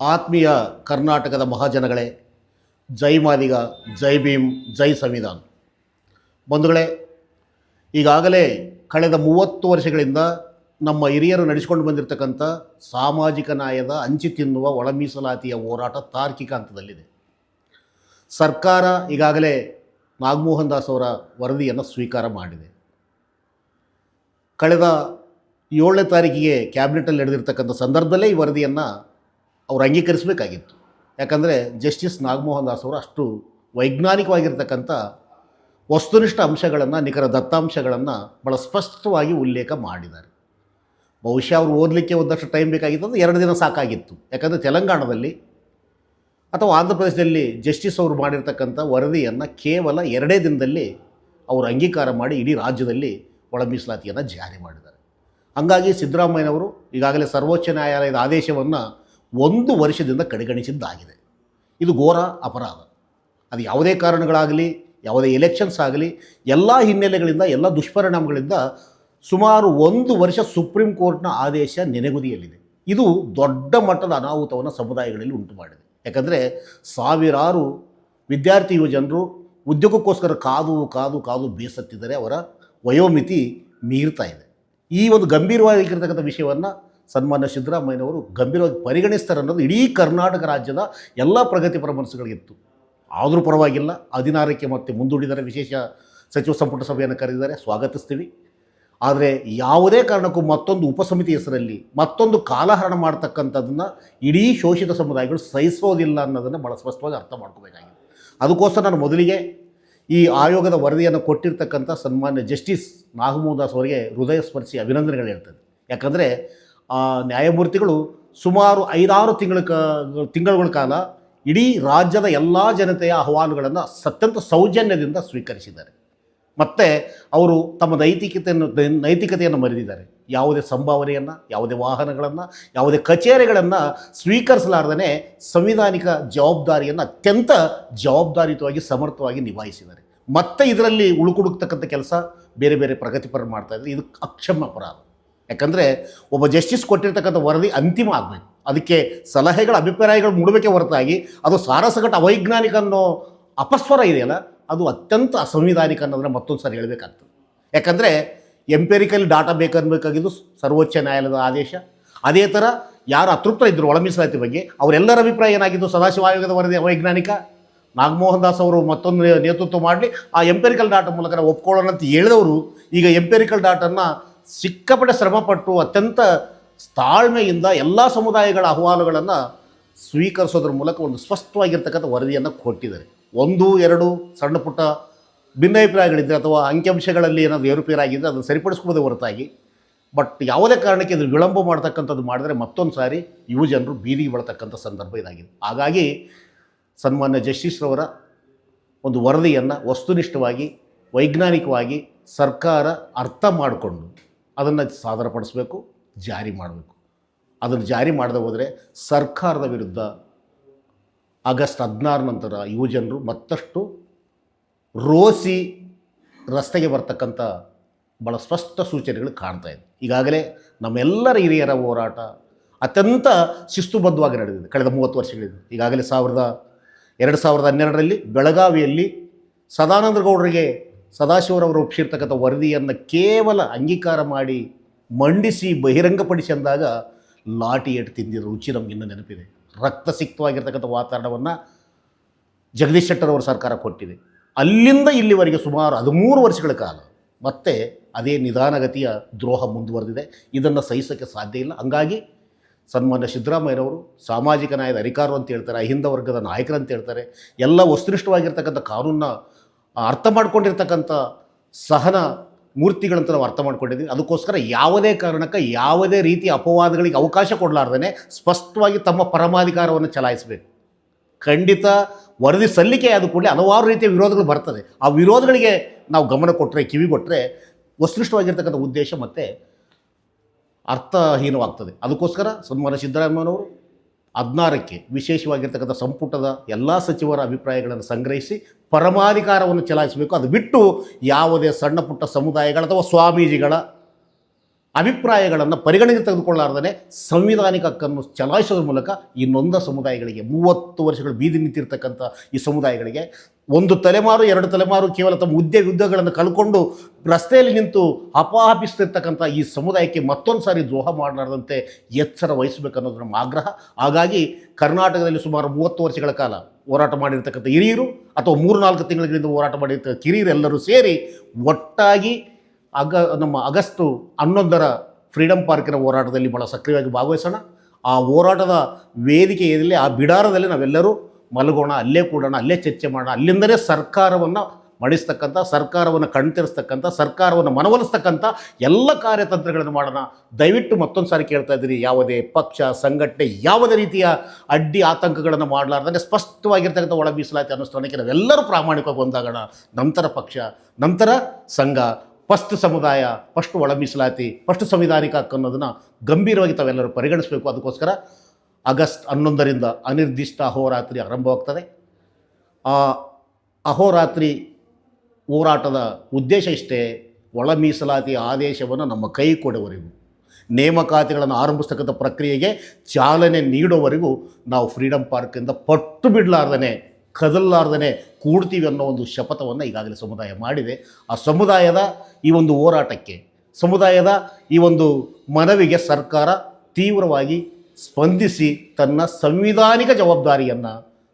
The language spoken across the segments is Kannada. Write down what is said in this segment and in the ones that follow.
ಆತ್ಮೀಯ ಕರ್ನಾಟಕದ ಮಹಾಜನಗಳೇ, ಜೈ ಮಾದಿಗ, ಜೈ ಭೀಮ್, ಜೈ ಸಂವಿಧಾನ. ಬಂಧುಗಳೇ, ಈಗಾಗಲೇ ಕಳೆದ ಮೂವತ್ತು ವರ್ಷಗಳಿಂದ ನಮ್ಮ ಹಿರಿಯರು ನಡೆಸಿಕೊಂಡು ಬಂದಿರತಕ್ಕಂಥ ಸಾಮಾಜಿಕ ನ್ಯಾಯದ ಹಂಚಿ ತಿನ್ನುವ ಒಳ ಮೀಸಲಾತಿಯ ಹೋರಾಟ ತಾರ್ಕಿಕ ಹಂತದಲ್ಲಿದೆ. ಸರ್ಕಾರ ಈಗಾಗಲೇ ನಾಗಮೋಹನ್ ದಾಸ್ ಅವರ ವರದಿಯನ್ನು ಸ್ವೀಕಾರ ಮಾಡಿದೆ. ಕಳೆದ ಏಳನೇ ತಾರೀಕಿಗೆ ಕ್ಯಾಬಿನೆಟಲ್ಲಿ ನಡೆದಿರ್ತಕ್ಕಂಥ ಸಂದರ್ಭದಲ್ಲೇ ಈ ವರದಿಯನ್ನು ಅವ್ರು ಅಂಗೀಕರಿಸಬೇಕಾಗಿತ್ತು. ಯಾಕಂದರೆ ಜಸ್ಟಿಸ್ ನಾಗಮೋಹನ್ ದಾಸ್ ಅವರು ಅಷ್ಟು ವೈಜ್ಞಾನಿಕವಾಗಿರ್ತಕ್ಕಂಥ ವಸ್ತುನಿಷ್ಠ ಅಂಶಗಳನ್ನು, ನಿಖರ ದತ್ತಾಂಶಗಳನ್ನು ಭಾಳ ಸ್ಪಷ್ಟವಾಗಿ ಉಲ್ಲೇಖ ಮಾಡಿದ್ದಾರೆ. ಬಹುಶಃ ಅವರು ಓದಲಿಕ್ಕೆ ಒಂದಷ್ಟು ಟೈಮ್ ಬೇಕಾಗಿತ್ತು ಅಂದರೆ ಎರಡು ದಿನ ಸಾಕಾಗಿತ್ತು. ಯಾಕಂದರೆ ತೆಲಂಗಾಣದಲ್ಲಿ ಅಥವಾ ಆಂಧ್ರ ಪ್ರದೇಶದಲ್ಲಿ ಜಸ್ಟಿಸ್ ಅವರು ಮಾಡಿರ್ತಕ್ಕಂಥ ವರದಿಯನ್ನು ಕೇವಲ ಎರಡೇ ದಿನದಲ್ಲಿ ಅವರು ಅಂಗೀಕಾರ ಮಾಡಿ ಇಡೀ ರಾಜ್ಯದಲ್ಲಿ ಒಳ ಮೀಸಲಾತಿಯನ್ನು ಜಾರಿ ಮಾಡಿದ್ದಾರೆ. ಹಾಗಾಗಿ ಸಿದ್ದರಾಮಯ್ಯನವರು ಈಗಾಗಲೇ ಸರ್ವೋಚ್ಚ ನ್ಯಾಯಾಲಯದ ಆದೇಶವನ್ನು ಒಂದು ವರ್ಷದಿಂದ ಕಡೆಗಣಿಸಿದ್ದಾಗಿದೆ. ಇದು ಘೋರ ಅಪರಾಧ. ಅದು ಯಾವುದೇ ಕಾರಣಗಳಾಗಲಿ, ಯಾವುದೇ ಎಲೆಕ್ಷನ್ಸ್ ಆಗಲಿ, ಎಲ್ಲ ಹಿನ್ನೆಲೆಗಳಿಂದ, ಎಲ್ಲ ದುಷ್ಪರಿಣಾಮಗಳಿಂದ ಸುಮಾರು ಒಂದು ವರ್ಷ ಸುಪ್ರೀಂ ಕೋರ್ಟ್ನ ಆದೇಶ ನೆನೆಗುದಿಯಲ್ಲಿದೆ. ಇದು ದೊಡ್ಡ ಮಟ್ಟದ ಅನಾಹುತವನ್ನು ಸಮುದಾಯಗಳಲ್ಲಿ ಉಂಟು ಮಾಡಿದೆ ಯಾಕಂದರೆ ಸಾವಿರಾರು ವಿದ್ಯಾರ್ಥಿ ಯುವಜನರು ಉದ್ಯೋಗಕ್ಕೋಸ್ಕರ ಕಾದು ಕಾದು ಕಾದು ಬೇಸತ್ತಿದ್ದಾರೆ ಅವರ ವಯೋಮಿತಿ ಮೀರ್ತಾ ಇದೆ. ಈ ಒಂದು ಗಂಭೀರವಾಗಿರ್ತಕ್ಕಂಥ ವಿಷಯವನ್ನು ಸನ್ಮಾನ್ಯ ಸಿದ್ದರಾಮಯ್ಯನವರು ಗಂಭೀರವಾಗಿ ಪರಿಗಣಿಸ್ತಾರೆ ಅನ್ನೋದು ಇಡೀ ಕರ್ನಾಟಕ ರಾಜ್ಯದ ಎಲ್ಲ ಪ್ರಗತಿಪರ ಮನಸ್ಸುಗಳಿತ್ತು ಆದರೂ ಪರವಾಗಿಲ್ಲ, ಹದಿನಾರಕ್ಕೆ ಮತ್ತೆ ಮುಂದೂಡಿದರೆ ವಿಶೇಷ ಸಚಿವ ಸಂಪುಟ ಸಭೆಯನ್ನು ಕರೆದಿದ್ದಾರೆ, ಸ್ವಾಗತಿಸ್ತೀವಿ. ಆದರೆ ಯಾವುದೇ ಕಾರಣಕ್ಕೂ ಮತ್ತೊಂದು ಉಪಸಮಿತಿ ಹೆಸರಲ್ಲಿ, ಮತ್ತೊಂದು ಕಾಲಹರಣ ಮಾಡ್ತಕ್ಕಂಥದ್ದನ್ನು ಇಡೀ ಶೋಷಿತ ಸಮುದಾಯಗಳು ಸಹಿಸೋದಿಲ್ಲ ಅನ್ನೋದನ್ನು ಭಾಳ ಸ್ಪಷ್ಟವಾಗಿ ಅರ್ಥ ಮಾಡ್ಕೋಬೇಕಾಗಿದೆ. ಅದಕ್ಕೋಸ್ಕರ ನಾನು ಮೊದಲಿಗೆ ಈ ಆಯೋಗದ ವರದಿಯನ್ನು ಕೊಟ್ಟಿರ್ತಕ್ಕಂಥ ಸನ್ಮಾನ್ಯ ಜಸ್ಟಿಸ್ ನಾಗಮೋಹನ್ ದಾಸ್ ಅವರಿಗೆ ಹೃದಯ ಸ್ಪರ್ಶಿ ಅಭಿನಂದನೆಗಳು ಹೇಳ್ತದೆ ಯಾಕಂದರೆ ಆ ನ್ಯಾಯಮೂರ್ತಿಗಳು ಸುಮಾರು ಐದಾರು ತಿಂಗಳ ತಿಂಗಳುಗಳ ಕಾಲ ಇಡೀ ರಾಜ್ಯದ ಎಲ್ಲ ಜನತೆಯ ಅಹವಾಲುಗಳನ್ನು ಅತ್ಯಂತ ಸೌಜನ್ಯದಿಂದ ಸ್ವೀಕರಿಸಿದ್ದಾರೆ. ಮತ್ತು ಅವರು ತಮ್ಮ ನೈತಿಕತೆಯನ್ನು ನೈತಿಕತೆಯನ್ನು ಮರೆದಿದ್ದಾರೆ ಯಾವುದೇ ಸಂಭಾವನೆಯನ್ನು, ಯಾವುದೇ ವಾಹನಗಳನ್ನು, ಯಾವುದೇ ಕಚೇರಿಗಳನ್ನು ಸ್ವೀಕರಿಸಲಾರ್ದೇ ಸಂವಿಧಾನಿಕ ಜವಾಬ್ದಾರಿಯನ್ನು ಅತ್ಯಂತ ಜವಾಬ್ದಾರಿಯುತವಾಗಿ, ಸಮರ್ಥವಾಗಿ ನಿಭಾಯಿಸಿದ್ದಾರೆ. ಮತ್ತೆ ಇದರಲ್ಲಿ ಉಳುಕುಡುಕ್ತಕ್ಕಂಥ ಕೆಲಸ ಬೇರೆ ಬೇರೆ ಪ್ರಗತಿಪರ ಮಾಡ್ತಾ ಇದ್ದಾರೆ. ಇದು ಅಕ್ಷಮ್ಯ ಅಪರಾಧ. ಯಾಕಂದರೆ ಒಬ್ಬ ಜಸ್ಟಿಸ್ ಕೊಟ್ಟಿರ್ತಕ್ಕಂಥ ವರದಿ ಅಂತಿಮ ಆಗಬೇಕು. ಅದಕ್ಕೆ ಸಲಹೆಗಳ, ಅಭಿಪ್ರಾಯಗಳು ಮೂಡಬೇಕೆ ಹೊರತಾಗಿ ಅದು ಸಾರಸಗಟ ಅವೈಜ್ಞಾನಿಕ ಅನ್ನೋ ಅಪಸ್ವರ ಇದೆಯಲ್ಲ, ಅದು ಅತ್ಯಂತ ಅಸಂವಿಧಾನಿಕ ಅನ್ನೋದನ್ನ ಮತ್ತೊಂದು ಸಾರಿ ಹೇಳಬೇಕಾಗ್ತದೆ. ಯಾಕಂದರೆ ಎಂಪೆರಿಕಲ್ ಡಾಟಾ ಬೇಕನ್ಬೇಕಾಗಿದ್ದು ಸರ್ವೋಚ್ಚ ನ್ಯಾಯಾಲಯದ ಆದೇಶ. ಅದೇ ಥರ ಯಾರು ಅತೃಪ್ತರಿದ್ದರು ಒಳ ಮೀಸಲಾತಿ ಬಗ್ಗೆ, ಅವರೆಲ್ಲರ ಅಭಿಪ್ರಾಯ ಏನಾಗಿದ್ದು? ಸದಾಶಿವ ಆಯೋಗದ ವರದಿ ಅವೈಜ್ಞಾನಿಕ? ನಾಗಮೋಹನ್ ದಾಸ್ ಅವರು ಮತ್ತೊಂದು ನೇತೃತ್ವ ಮಾಡಲಿ, ಆ ಎಂಪೆರಿಕಲ್ ಡಾಟಾ ಮೂಲಕ ಒಪ್ಕೊಳ್ಳೋಣ ಅಂತ ಹೇಳಿದವರು, ಈಗ ಎಂಪೆರಿಕಲ್ ಡಾಟನ್ನು ಸಿಕ್ಕಾಪಟ್ಟೆ ಶ್ರಮಪಟ್ಟು ಅತ್ಯಂತ ತಾಳ್ಮೆಯಿಂದ ಎಲ್ಲ ಸಮುದಾಯಗಳ ಅಹವಾಲುಗಳನ್ನು ಸ್ವೀಕರಿಸೋದ್ರ ಮೂಲಕ ಒಂದು ಸ್ಪಷ್ಟವಾಗಿರ್ತಕ್ಕಂಥ ವರದಿಯನ್ನು ಕೊಟ್ಟಿದ್ದಾರೆ. ಒಂದು, ಎರಡು, ಸಣ್ಣ ಪುಟ್ಟ ಭಿನ್ನಾಭಿಪ್ರಾಯಗಳಿದ್ದರೆ ಅಥವಾ ಅಂಕಿಅಂಶಗಳಲ್ಲಿ ಏನಾದರೂ ಏರುಪೇರಾಗಿದ್ದರೆ ಅದನ್ನು ಸರಿಪಡಿಸ್ಕೋದೇ ಹೊರತಾಗಿ. ಬಟ್ ಯಾವುದೇ ಕಾರಣಕ್ಕೆ ಇದು ವಿಳಂಬ ಮಾಡ್ತಕ್ಕಂಥದ್ದು ಮಾಡಿದ್ರೆ ಮತ್ತೊಂದು ಸಾರಿ ಯುವ ಜನರು ಬೀದಿಗೆ ಬೀಳ್ತಕ್ಕಂಥ ಸಂದರ್ಭ ಇದಾಗಿದೆ. ಹಾಗಾಗಿ ಸನ್ಮಾನ್ಯ ಜಸ್ಟಿಸ್ರವರ ಒಂದು ವರದಿಯನ್ನು ವಸ್ತುನಿಷ್ಠವಾಗಿ, ವೈಜ್ಞಾನಿಕವಾಗಿ ಸರ್ಕಾರ ಅರ್ಥ ಮಾಡಿಕೊಂಡು ಅದನ್ನು ಸಾದರಪಡಿಸಬೇಕು, ಜಾರಿ ಮಾಡಬೇಕು. ಅದನ್ನು ಜಾರಿ ಮಾಡದೆ ಹೋದರೆ ಸರ್ಕಾರದ ವಿರುದ್ಧ ಆಗಸ್ಟ್ ಹದಿನಾರು ನಂತರ ಯುವಜನರು ಮತ್ತಷ್ಟು ರೋಸಿ ರಸ್ತೆಗೆ ಬರ್ತಕ್ಕಂಥ ಭಾಳ ಸ್ಪಷ್ಟ ಸೂಚನೆಗಳು ಕಾಣ್ತಾ ಇದೆ. ಈಗಾಗಲೇ ನಮ್ಮೆಲ್ಲರ ಹಿರಿಯರ ಹೋರಾಟ ಅತ್ಯಂತ ಶಿಸ್ತುಬದ್ಧವಾಗಿ ನಡೆದಿದೆ ಕಳೆದ ಮೂವತ್ತು ವರ್ಷಗಳಿಂದ. ಈಗಾಗಲೇ ಸಾವಿರದ, ಎರಡು ಸಾವಿರದ ಹನ್ನೆರಡರಲ್ಲಿ ಬೆಳಗಾವಿಯಲ್ಲಿ ಸದಾನಂದ ಗೌಡರಿಗೆ ಸದಾಶಿವರವರು ಒಪ್ಪಿಸಿರ್ತಕ್ಕಂಥ ವರದಿಯನ್ನು ಕೇವಲ ಅಂಗೀಕಾರ ಮಾಡಿ ಮಂಡಿಸಿ ಬಹಿರಂಗಪಡಿಸಿ ಅಂದಾಗ ಲಾಟಿ ಏಟು ತಿಂದಿರೋ ರುಚಿ ನಮಗಿನ್ನೂ ನೆನಪಿದೆ. ರಕ್ತಸಿಕ್ತವಾಗಿರ್ತಕ್ಕಂಥ ವಾತಾವರಣವನ್ನು ಜಗದೀಶ್ ಶೆಟ್ಟರ್ ಅವರ ಸರ್ಕಾರ ಕೊಟ್ಟಿದೆ. ಅಲ್ಲಿಂದ ಇಲ್ಲಿವರೆಗೆ ಸುಮಾರು ಹದಿಮೂರು ವರ್ಷಗಳ ಕಾಲ ಮತ್ತೆ ಅದೇ ನಿಧಾನಗತಿಯ ದ್ರೋಹ ಮುಂದುವರೆದಿದೆ. ಇದನ್ನು ಸಹಿಸೋಕ್ಕೆ ಸಾಧ್ಯ ಇಲ್ಲ. ಹಂಗಾಗಿ ಸನ್ಮಾನ್ಯ ಸಿದ್ದರಾಮಯ್ಯನವರು ಸಾಮಾಜಿಕ ನ್ಯಾಯದ ಅಧಿಕಾರರು ಅಂತ ಹೇಳ್ತಾರೆ, ಅಹಿಂದ ವರ್ಗದ ನಾಯಕರು ಅಂತ ಹೇಳ್ತಾರೆ, ಎಲ್ಲ ವಸ್ತುನಿಷ್ಠವಾಗಿರ್ತಕ್ಕಂಥ ಕಾನೂನನ್ನ ಅರ್ಥ ಮಾಡ್ಕೊಂಡಿರ್ತಕ್ಕಂಥ ಸಹನ ಮೂರ್ತಿಗಳಂತ ನಾವು ಅರ್ಥ ಮಾಡ್ಕೊಂಡಿದ್ದೀವಿ ಅದಕ್ಕೋಸ್ಕರ ಯಾವುದೇ ಕಾರಣಕ್ಕೆ ಯಾವುದೇ ರೀತಿ ಅಪವಾದಗಳಿಗೆ ಅವಕಾಶ ಕೊಡಲಾರ್ದೇ ಸ್ಪಷ್ಟವಾಗಿ ತಮ್ಮ ಪರಮಾಧಿಕಾರವನ್ನು ಚಲಾಯಿಸಬೇಕು. ಖಂಡಿತ ವರದಿ ಸಲ್ಲಿಕೆ ಆದ ಕೂಡಲೇ ಹಲವಾರು ರೀತಿಯ ವಿರೋಧಗಳು ಬರ್ತದೆ. ಆ ವಿರೋಧಗಳಿಗೆ ನಾವು ಗಮನ ಕೊಟ್ಟರೆ ಕಿವಿ ಕೊಟ್ಟರೆ ವಸ್ತುನಿಷ್ಠವಾಗಿರ್ತಕ್ಕಂಥ ಉದ್ದೇಶ ಮತ್ತು ಅರ್ಥಹೀನವಾಗ್ತದೆ. ಅದಕ್ಕೋಸ್ಕರ ಸನ್ಮಾನ ಸಿದ್ದರಾಮಯ್ಯನವರು ಹದಿನಾರಕ್ಕೆ ವಿಶೇಷವಾಗಿರ್ತಕ್ಕಂಥ ಸಂಪುಟದ ಎಲ್ಲ ಸಚಿವರ ಅಭಿಪ್ರಾಯಗಳನ್ನು ಸಂಗ್ರಹಿಸಿ ಪರಮಾಧಿಕಾರವನ್ನು ಚಲಾಯಿಸಬೇಕು. ಅದು ಬಿಟ್ಟು ಯಾವುದೇ ಸಣ್ಣ ಪುಟ್ಟ ಸಮುದಾಯಗಳ ಅಥವಾ ಸ್ವಾಮೀಜಿಗಳ ಅಭಿಪ್ರಾಯಗಳನ್ನು ಪರಿಗಣನೆಗೆ ತೆಗೆದುಕೊಳ್ಳಾರ್ದೇ ಸಂವಿಧಾನಿಕ ಹಕ್ಕನ್ನು ಚಲಾಯಿಸೋದ್ರ ಮೂಲಕ ಈ ನೊಂದ ಸಮುದಾಯಗಳಿಗೆ ಮೂವತ್ತು ವರ್ಷಗಳು ಬೀದಿ ನಿಂತಿರ್ತಕ್ಕಂಥ ಈ ಸಮುದಾಯಗಳಿಗೆ ಒಂದು ತಲೆಮಾರು, ಎರಡು ತಲೆಮಾರು ಕೇವಲ ತಮ್ಮ ಉದ್ಯೋಗ ಯುದ್ಧಗಳನ್ನು ಕಳ್ಕೊಂಡು ರಸ್ತೆಯಲ್ಲಿ ನಿಂತು ಅಪಹಾಪಿಸ್ತಿರ್ತಕ್ಕಂಥ ಈ ಸಮುದಾಯಕ್ಕೆ ಮತ್ತೊಂದು ಸಾರಿ ದ್ರೋಹ ಮಾಡಲಾರದಂತೆ ಎಚ್ಚರ ವಹಿಸಬೇಕು ಅನ್ನೋದು ನಮ್ಮ ಆಗ್ರಹ. ಹಾಗಾಗಿ ಕರ್ನಾಟಕದಲ್ಲಿ ಸುಮಾರು ಮೂವತ್ತು ವರ್ಷಗಳ ಕಾಲ ಹೋರಾಟ ಮಾಡಿರ್ತಕ್ಕಂಥ ಹಿರಿಯರು ಅಥವಾ ಮೂರು ನಾಲ್ಕು ತಿಂಗಳಿಂದ ಹೋರಾಟ ಮಾಡಿರ್ತಕ್ಕಂಥ ಕಿರಿಯರು ಎಲ್ಲರೂ ಸೇರಿ ಒಟ್ಟಾಗಿ ಅಗ, ನಮ್ಮ ಅಗಸ್ತು ಹನ್ನೊಂದರ ಫ್ರೀಡಮ್ ಪಾರ್ಕಿನ ಹೋರಾಟದಲ್ಲಿ ಭಾಳ ಸಕ್ರಿಯವಾಗಿ ಭಾಗವಹಿಸೋಣ. ಆ ಹೋರಾಟದ ವೇದಿಕೆಯಲ್ಲಿ ಆ ಬಿಡಾರದಲ್ಲಿ ನಾವೆಲ್ಲರೂ ಮಲಗೋಣ, ಅಲ್ಲೇ ಕೂಡೋಣ, ಅಲ್ಲೇ ಚರ್ಚೆ ಮಾಡೋಣ, ಅಲ್ಲಿಂದಲೇ ಸರ್ಕಾರವನ್ನು ಮಡಿಸ್ತಕ್ಕಂಥ ಸರ್ಕಾರವನ್ನು ಕಣ್ತಿರಿಸ್ತಕ್ಕಂಥ, ಸರ್ಕಾರವನ್ನು ಮನವೊಲಿಸ್ತಕ್ಕಂಥ ಎಲ್ಲ ಕಾರ್ಯತಂತ್ರಗಳನ್ನು ಮಾಡೋಣ. ದಯವಿಟ್ಟು ಮತ್ತೊಂದು ಸಾರಿ ಕೇಳ್ತಾ ಇದ್ದೀರಿ, ಯಾವುದೇ ಪಕ್ಷ, ಸಂಘಟನೆ, ಯಾವುದೇ ರೀತಿಯ ಅಡ್ಡಿ ಆತಂಕಗಳನ್ನು ಮಾಡಲಾರ್ದಂಗೆ ಸ್ಪಷ್ಟವಾಗಿರ್ತಕ್ಕಂಥ ಒಳ ಮೀಸಲಾತಿ ಅನುಷ್ಠಾನಕ್ಕೆ ನಾವೆಲ್ಲರೂ ಪ್ರಾಮಾಣಿಕವಾಗಿ ಒಂದಾಗೋಣ ನಂತರ ಪಕ್ಷ, ನಂತರ ಸಂಘ ಫಸ್ಟ್ ಸಮುದಾಯ, ಫಸ್ಟ್ ಒಳ ಮೀಸಲಾತಿ ಫಸ್ಟ್ ಸಂವಿಧಾನಿಕ ಹಕ್ಕು ಅನ್ನೋದನ್ನು ಗಂಭೀರವಾಗಿ ತಾವೆಲ್ಲರೂ ಪರಿಗಣಿಸಬೇಕು. ಅದಕ್ಕೋಸ್ಕರ ಆಗಸ್ಟ್ ಹನ್ನೊಂದರಿಂದ ಅನಿರ್ದಿಷ್ಟ ಅಹೋರಾತ್ರಿ ಆರಂಭವಾಗ್ತದೆ ಆ ಅಹೋರಾತ್ರಿ ಹೋರಾಟದ ಉದ್ದೇಶ ಇಷ್ಟೇ ಒಳ ಮೀಸಲಾತಿ ಆದೇಶವನ್ನು ನಮ್ಮ ಕೈ ಕೊಡುವವರೆಗೂ, ನೇಮಕಾತಿಗಳನ್ನು ಆರಂಭಿಸ್ತಕ್ಕಂಥ ಪ್ರಕ್ರಿಯೆಗೆ ಚಾಲನೆ ನೀಡೋವರೆಗೂ ನಾವು ಫ್ರೀಡಮ್ ಪಾರ್ಕಿಂದ ಪಟ್ಟು ಬಿಡಲಾರ್ದೇ ಕದಲಾರ್ದೇ ಕೂಡ್ತೀವಿ ಅನ್ನೋ ಒಂದು ಶಪಥವನ್ನು ಈಗಾಗಲೇ ಸಮುದಾಯ ಮಾಡಿದೆ. ಆ ಸಮುದಾಯದ ಈ ಒಂದು ಹೋರಾಟಕ್ಕೆ, ಸಮುದಾಯದ ಈ ಒಂದು ಮನವಿಗೆ ಸರ್ಕಾರ ತೀವ್ರವಾಗಿ ಸ್ಪಂದಿಸಿ ತನ್ನ ಸಂವಿಧಾನಿಕ ಜವಾಬ್ದಾರಿಯನ್ನು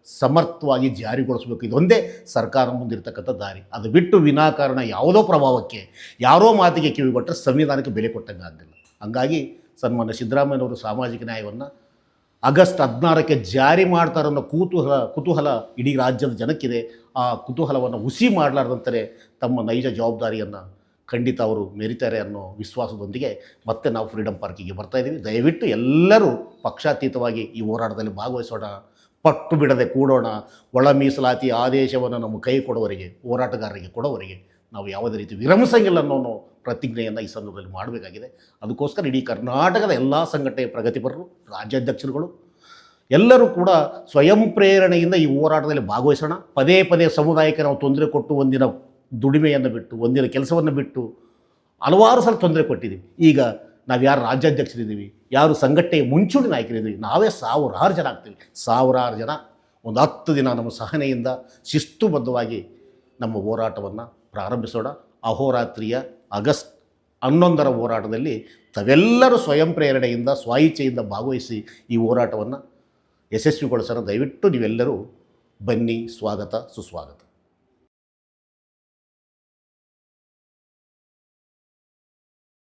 ಸಮರ್ಥವಾಗಿ ಜಾರಿಗೊಳಿಸಬೇಕು. ಇದೊಂದೇ ಸರ್ಕಾರ ಮುಂದಿರ್ತಕ್ಕಂಥ ದಾರಿ. ಅದು ಬಿಟ್ಟು ವಿನಾಕಾರಣ ಯಾವುದೋ ಪ್ರಭಾವಕ್ಕೆ, ಯಾರೋ ಮಾತಿಗೆ ಕಿವಿಗೊಟ್ಟರೆ ಸಂವಿಧಾನಕ್ಕೆ ಬೆಲೆ ಕೊಟ್ಟಂಗೆ ಆಗಲಿಲ್ಲ ಹಂಗಾಗಿ ಸನ್ಮಾನ್ಯ ಸಿದ್ದರಾಮಯ್ಯನವರು ಸಾಮಾಜಿಕ ನ್ಯಾಯವನ್ನು ಆಗಸ್ಟ್ ಹದಿನಾರಕ್ಕೆ ಜಾರಿ ಮಾಡ್ತಾರೆ ಅನ್ನೋ ಕುತೂಹಲ ಕುತೂಹಲ ಇಡೀ ರಾಜ್ಯದ ಜನಕ್ಕಿದೆ. ಆ ಕುತೂಹಲವನ್ನು ಹುಸಿ ಮಾಡಲಾರ್ದಂತಾರೆ ತಮ್ಮ ನೈಜ ಜವಾಬ್ದಾರಿಯನ್ನು ಖಂಡಿತ ಅವರು ಮೆರಿತಾರೆ ಅನ್ನೋ ವಿಶ್ವಾಸದೊಂದಿಗೆ ಮತ್ತೆ ನಾವು ಫ್ರೀಡಮ್ ಪಾರ್ಕಿಗೆ ಬರ್ತಾ ಇದ್ದೀವಿ. ದಯವಿಟ್ಟು ಎಲ್ಲರೂ ಪಕ್ಷಾತೀತವಾಗಿ ಈ ಹೋರಾಟದಲ್ಲಿ ಭಾಗವಹಿಸೋಣ. ಪಟ್ಟು ಬಿಡದೆ ಕೂಡೋಣ. ಒಳ ಮೀಸಲಾತಿ ಆದೇಶವನ್ನು ನಮ್ಮ ಕೈ ಕೊಡೋವರಿಗೆ, ಹೋರಾಟಗಾರರಿಗೆ ಕೊಡೋವರಿಗೆ ನಾವು ಯಾವುದೇ ರೀತಿ ವಿರಮಿಸಂಗಿಲ್ಲ ಅನ್ನೋ ಪ್ರತಿಜ್ಞೆಯನ್ನು ಈ ಸಂದರ್ಭದಲ್ಲಿ ಮಾಡಬೇಕಾಗಿದೆ. ಅದಕ್ಕೋಸ್ಕರ ಇಡೀ ಕರ್ನಾಟಕದ ಎಲ್ಲ ಸಂಘಟನೆಯ ಪ್ರಗತಿಪರರು ರಾಜ್ಯಾಧ್ಯಕ್ಷರುಗಳು, ಎಲ್ಲರೂ ಕೂಡ ಸ್ವಯಂ ಪ್ರೇರಣೆಯಿಂದ ಈ ಹೋರಾಟದಲ್ಲಿ ಭಾಗವಹಿಸೋಣ. ಪದೇ ಪದೇ ಸಮುದಾಯಕ್ಕೆ ನಾವು ತೊಂದರೆ ಕೊಟ್ಟು ಒಂದಿನ ದುಡಿಮೆಯನ್ನು ಬಿಟ್ಟು, ಒಂದಿನ ಕೆಲಸವನ್ನು ಬಿಟ್ಟು ಹಲವಾರು ಸಲ ತೊಂದರೆ ಕೊಟ್ಟಿದ್ದೀವಿ. ಈಗ ನಾವು ಯಾರು ರಾಜ್ಯಾಧ್ಯಕ್ಷರಿದ್ದೀವಿ, ಯಾರು ಸಂಘಟನೆಯ ಮುಂಚೂಣಿ ನಾಯಕರಿದ್ದೀವಿ, ನಾವೇ ಸಾವಿರಾರು ಜನ ಆಗ್ತೀವಿ. ಸಾವಿರಾರು ಜನ, ಒಂದು ಹತ್ತು ದಿನ ನಮ್ಮ ಸಹನೆಯಿಂದ ಶಿಸ್ತುಬದ್ಧವಾಗಿ ನಮ್ಮ ಹೋರಾಟವನ್ನು ಪ್ರಾರಂಭಿಸೋಣ. ಅಹೋರಾತ್ರಿಯ ಆಗಸ್ಟ್ ಹನ್ನೊಂದರ ಹೋರಾಟದಲ್ಲಿ ತಾವೆಲ್ಲರೂ ಸ್ವಯಂ ಪ್ರೇರಣೆಯಿಂದ ಸ್ವಇಚ್ಛೆಯಿಂದ ಭಾಗವಹಿಸಿ ಈ ಹೋರಾಟವನ್ನು ಯಶಸ್ವಿಗೊಳಿಸೋಣ ದಯವಿಟ್ಟು ನೀವೆಲ್ಲರೂ ಬನ್ನಿ. ಸ್ವಾಗತ, ಸುಸ್ವಾಗತ.